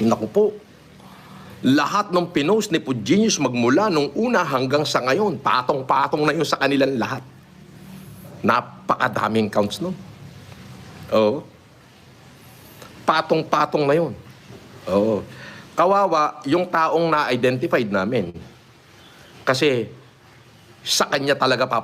Naku po, lahat ng pinost ni Puginius magmula nung una hanggang sa ngayon, patong-patong na yun sa kanilang lahat. Napakadaming counts nun. Oo. Patong-patong na yun. Oo. Kawawa, yung taong na-identified namin. Kasi sa kanya talaga papasok